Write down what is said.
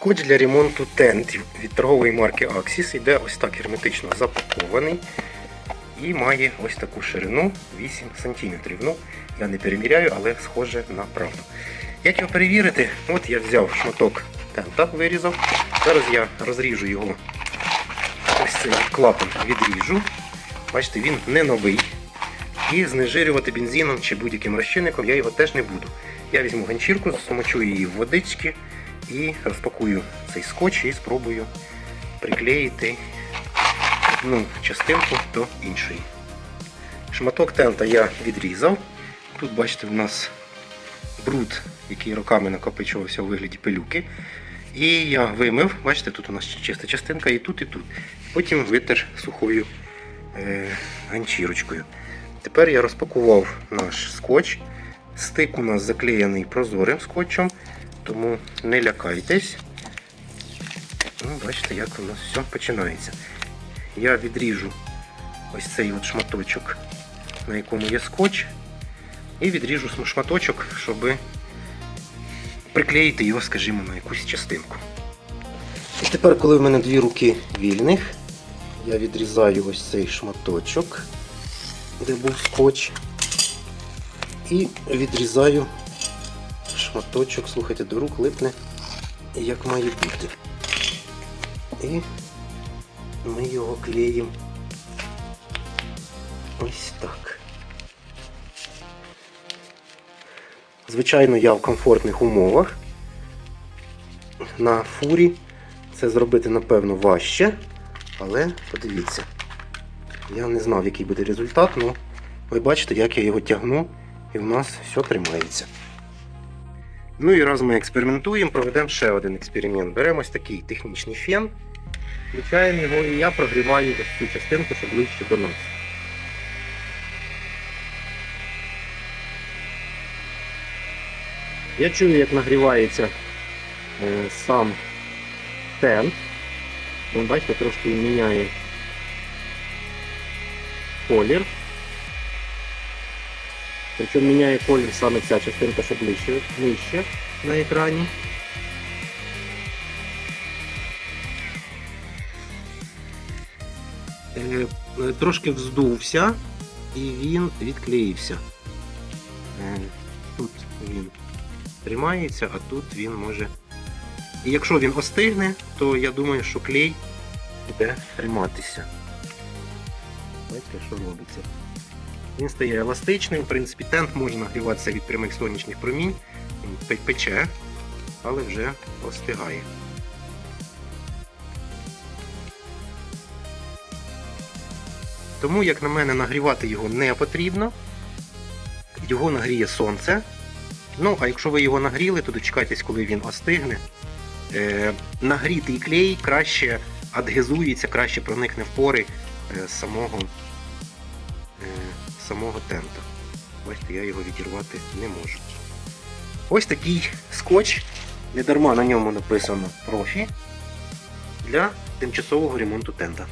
Скотч для ремонту тентів від торгової марки Axis йде ось так герметично запакований і має ось таку ширину 8 см. Ну, я не переміряю, але схоже на правду. Як його перевірити? От я взяв шматок тента, вирізав. Зараз я розріжу його. Ось цей клапан відріжу. Бачите, він не новий. І знежирювати бензином чи будь-яким розчинником я його теж не буду. Я візьму ганчірку, замочу її в водички і розпакую цей скотч і спробую приклеїти одну частинку до іншої. Шматок тента я відрізав. Тут, бачите, у нас бруд, який роками накопичувався у вигляді пилюки. І я вимив, бачите, тут у нас чиста частинка і тут, і тут. Потім витер сухою е, ганчірочкою. Тепер я розпакував наш скотч. Стик у нас заклеєний прозорим скотчем, тому не лякайтесь. Ну, бачите, як у нас все починається. Я відріжу ось цей от шматочок, на якому є скотч, і відріжу шматочок, щоб приклеїти його, скажімо, на якусь частинку. І тепер, коли в мене дві руки вільних, я відрізаю ось цей шматочок, де був скотч, і відрізаю шматочок, слухайте, до рук липне, як має бути. І ми його клеїмо ось так. Звичайно, я в комфортних умовах. На фурі це зробити, напевно, важче, але подивіться. Я не знав, який буде результат, але ви бачите, як я його тягну, і в нас все тримається. Ну і раз ми експериментуємо, проведемо ще один експеримент. Беремо ось такий технічний фен, включаємо його і я прогріваю ось цю частинку, щоб ближче до нас. Я чую, як нагрівається е, сам тент. Бачите, трошки міняє колір. Причому міняє колір саме ця частинка, що ближче, нижче на екрані. Е, е, Трошки вздувся і він відклеївся. Е, Тут він тримається, а тут він може. І якщо він остигне, то я думаю, що клей буде триматися. Бачите, що робиться. Він стає еластичним, в принципі, тент може нагріватися від прямих сонячних промінь, він пече, але вже остигає. Тому, як на мене, нагрівати його не потрібно. Його нагріє сонце. Ну, а якщо ви його нагріли, то дочекайтесь, коли він остигне. Е, нагрітий клей краще адгезується, краще проникне в пори е, самого, самого тента. Бачите, я його відірвати не можу. Ось такий скотч. Недарма на ньому написано профі для тимчасового ремонту тента.